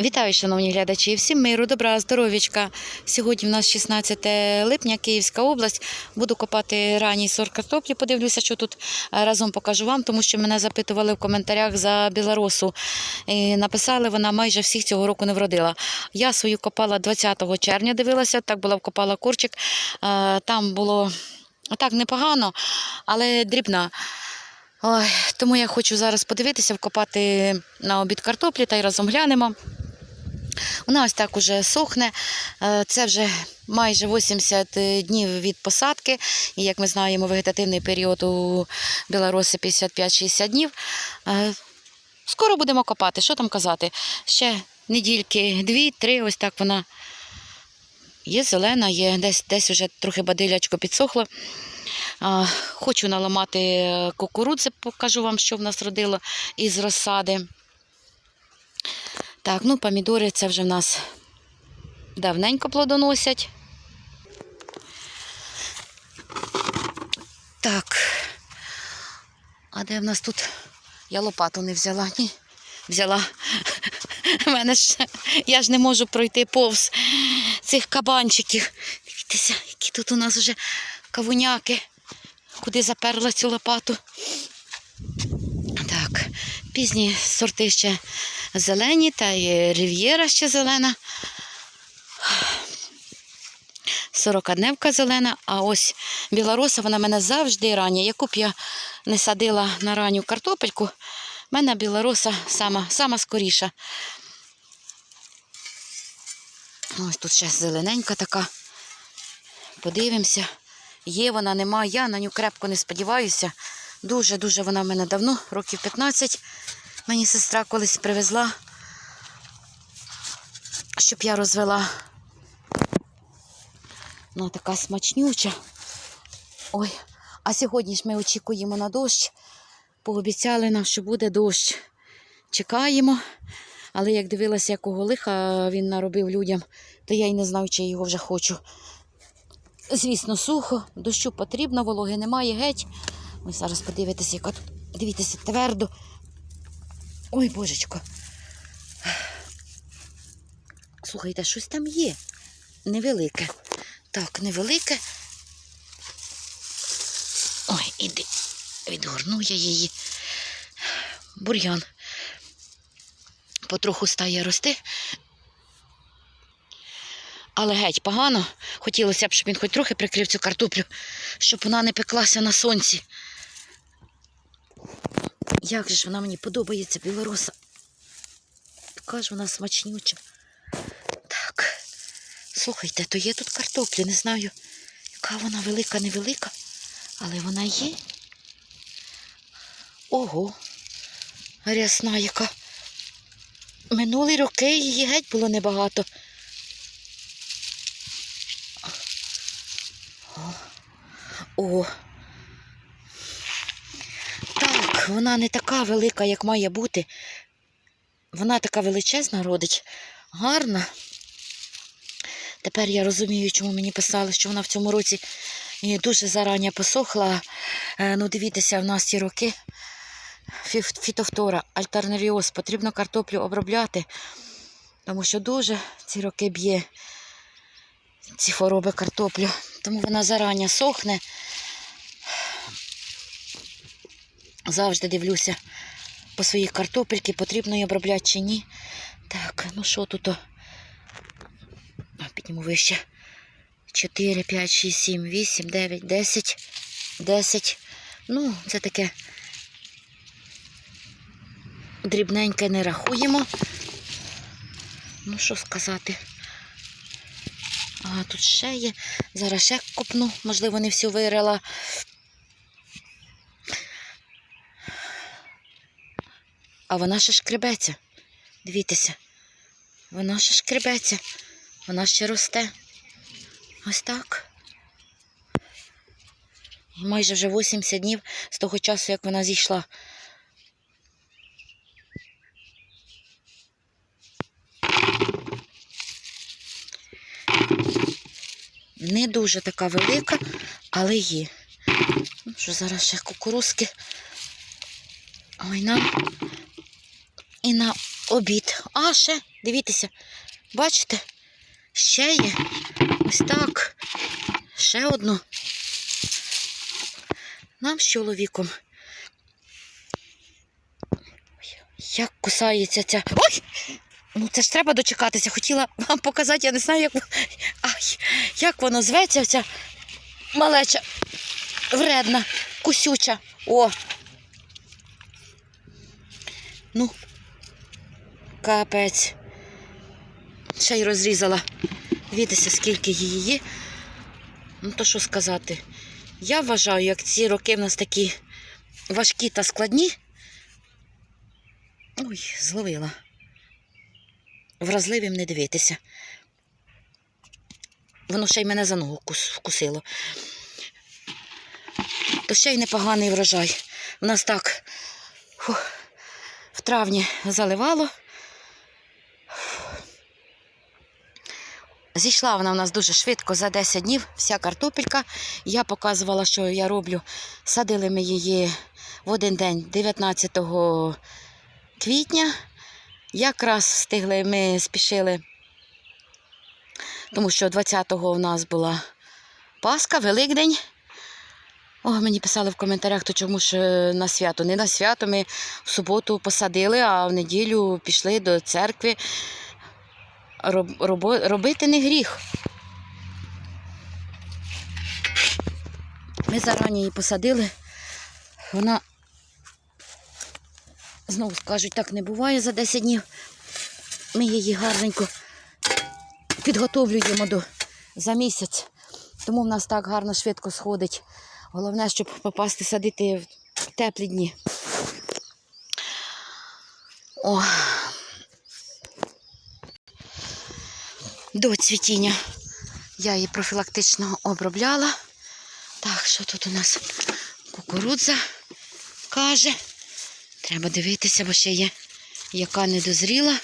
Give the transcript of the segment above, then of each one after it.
Вітаю, шановні глядачі, всім миру, добра, здоров'ячка. Сьогодні в нас 16 липня, Київська область. Буду копати ранній сорт картоплі. Подивлюся, що тут е, разом покажу вам, тому що мене запитували в коментарях за білоросу. І написали, вона майже всіх цього року не вродила. Я свою копала 20 червня, дивилася, так була вкопала курчик. Е, Там було так непогано, але дрібна. Ой, тому я хочу зараз подивитися, вкопати на обід картоплі та й разом глянемо. Вона ось так уже сохне. Е, Це вже майже 80 днів від посадки. І як ми знаємо, вегетативний період у білорусі 55-60 днів. Е, Скоро будемо копати. Що там казати? Ще недільки, дві-три, ось так вона є зелена, є десь, десь вже трохи бадилячко підсохло. Хочу наламати кукурудзи, покажу вам, що в нас родило із розсади. Так, ну помідори це вже в нас давненько плодоносять. Так. А де в нас тут? Я лопату не взяла, ні. Взяла. Мене ж я ж не можу пройти повз цих кабанчиків. Дивіться, які тут у нас вже кавуняки. Куди заперла цю лопату. Так, пізні сорти ще зелені, та й рів'єра ще зелена. Сорокадневка зелена, а ось білороса, вона в мене завжди рання. Яку б я не садила на ранню картопельку, в мене білороса сама, сама скоріша. Ось тут ще зелененька така. Подивимося. Є вона, нема. Я на нього крепко не сподіваюся. Дуже-дуже вона в мене давно, років 15. Мені сестра колись привезла, щоб я розвела. Ну, така смачнюча. Ой, а сьогодні ж ми очікуємо на дощ. Пообіцяли нам, що буде дощ. Чекаємо. Але як дивилася, якого лиха він наробив людям, то я й не знаю, чи його вже хочу. Звісно, сухо, дощу потрібно, вологи немає геть. Ви зараз подивитеся, яка тут. Дивіться, твердо. Ой, божечко. Слухайте, щось там є. Невелике. Так, невелике. Ой, іди. Відгорну я її. Бур'ян. Потроху стає рости. Але геть погано. Хотілося б, щоб він хоч трохи прикрив цю картоплю, щоб вона не пеклася на сонці. Як же ж вона мені подобається, білороса. Така ж вона смачнюча. Так, слухайте, то є тут картоплі, не знаю, яка вона велика, невелика, але вона є. Ого, рясна яка. Минулі роки її геть було небагато. О. вона не така велика, як має бути. Вона така величезна родить, гарна. Тепер я розумію, чому мені писали, що вона в цьому році дуже зарані посохла. Е, Ну, дивіться, в нас ці роки фітофтора, альтернаріоз. Потрібно картоплю обробляти, тому що дуже ці роки б'є ці хвороби картоплю. Тому вона зарані сохне. Завжди дивлюся по своїй картопельки, потрібно її обробляти чи ні. Так, ну що тут? Підніму вище. 4, 5, 6, 7, 8, 9, 10, 10. Ну, це таке дрібненьке не рахуємо. Ну, що сказати. А, тут ще є. Зараз ще копну, можливо, не всю вирила. А вона ще шкребеться. Дивіться. Вона ще шкребеться. Вона ще росте. Ось так. Майже вже 80 днів з того часу, як вона зійшла. Не дуже така велика, але є. Ну, що зараз ще кукурузки. Ой, нам і на обід А, ще, дивіться, бачите? Ще є. Ось так. Ще одну. Нам з чоловіком. Як кусається ця. Ой! Ну це ж треба дочекатися. Хотіла вам показати, я не знаю, як, Ай, як воно зветься, ця малеча вредна, кусюча. О. Ну, капець. Ще й розрізала. Дивіться, скільки її є. Ну, то що сказати. Я вважаю, як ці роки в нас такі важкі та складні. Ой, зловила. Вразливим не дивитися. Воно ще й мене за ногу вкусило. То ще й непоганий врожай. У нас так фух, в травні заливало. Зійшла вона в нас дуже швидко, за 10 днів, вся картопелька. Я показувала, що я роблю. Садили ми її в один день, 19 квітня. Якраз встигли, ми спішили, тому що 20-го у нас була Пасха, Великдень. О, мені писали в коментарях, то чому ж е, на свято. Не на свято. Ми в суботу посадили, а в неділю пішли до церкви. Робити не гріх. Ми зарані її посадили. Вона, знову скажуть, так не буває за 10 днів. Ми її гарненько підготовлюємо до, за місяць. Тому в нас так гарно швидко сходить. Головне, щоб попасти садити в теплі дні. О. До цвітіння я її профілактично обробляла. Так, що тут у нас кукурудза каже. Треба дивитися, бо ще є яка не дозріла.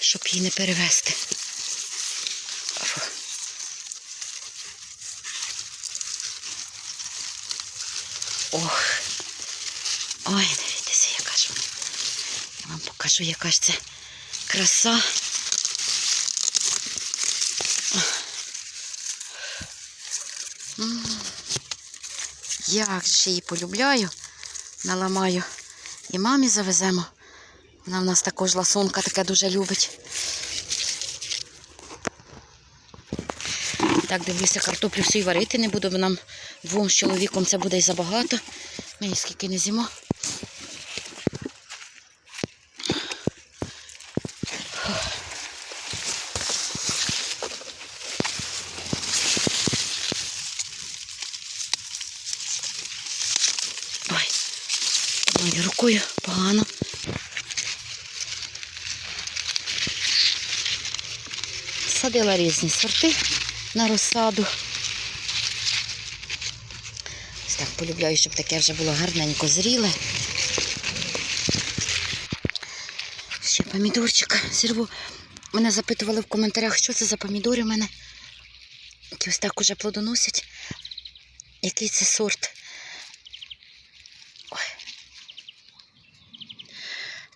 Щоб її не перевести. Ох. Ой, дивіться, яка ж вона. Я вам яка ж це краса. Як же її полюбляю, наламаю. І мамі завеземо. Вона в нас також ласунка таке дуже любить. Так, дивлюся, картоплю всю й варити не буду, бо нам двом з чоловіком це буде й забагато. Ми її скільки не з'їмо. Одною рукою погано. Садила різні сорти на розсаду. Ось так полюбляю, щоб таке вже було гарненько зріле. Ще помідорчика зірву. Мене запитували в коментарях, що це за помідори у мене. Які ось так уже плодоносять. Який це сорт?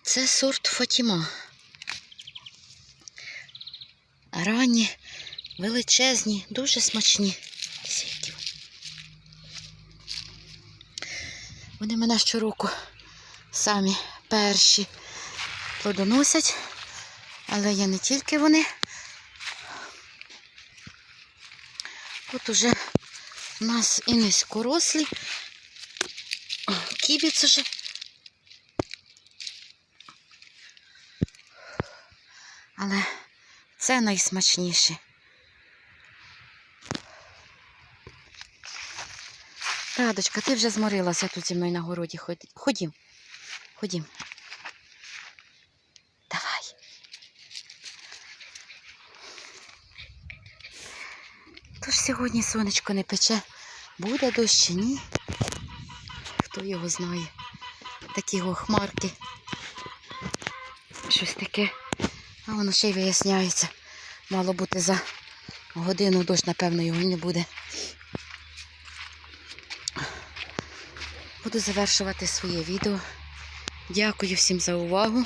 Це сорт Фатіма. Ранні, величезні, дуже смачні. Вони. Мене щороку самі перші плодоносять, але є не тільки вони. От уже у нас і низькорослі, О, кібіц уже. Але це найсмачніше. Радочка, ти вже зморилася тут зі мною на городі. Ходім. Ходім. Давай. Тож сьогодні сонечко не пече. Буде дощ чи ні? Хто його знає? Такі його хмарки. Щось таке. А воно ще й виясняється. Мало бути за годину дощ, напевно, його не буде. Буду завершувати своє відео. Дякую всім за увагу.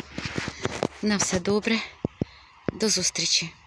На все добре. До зустрічі!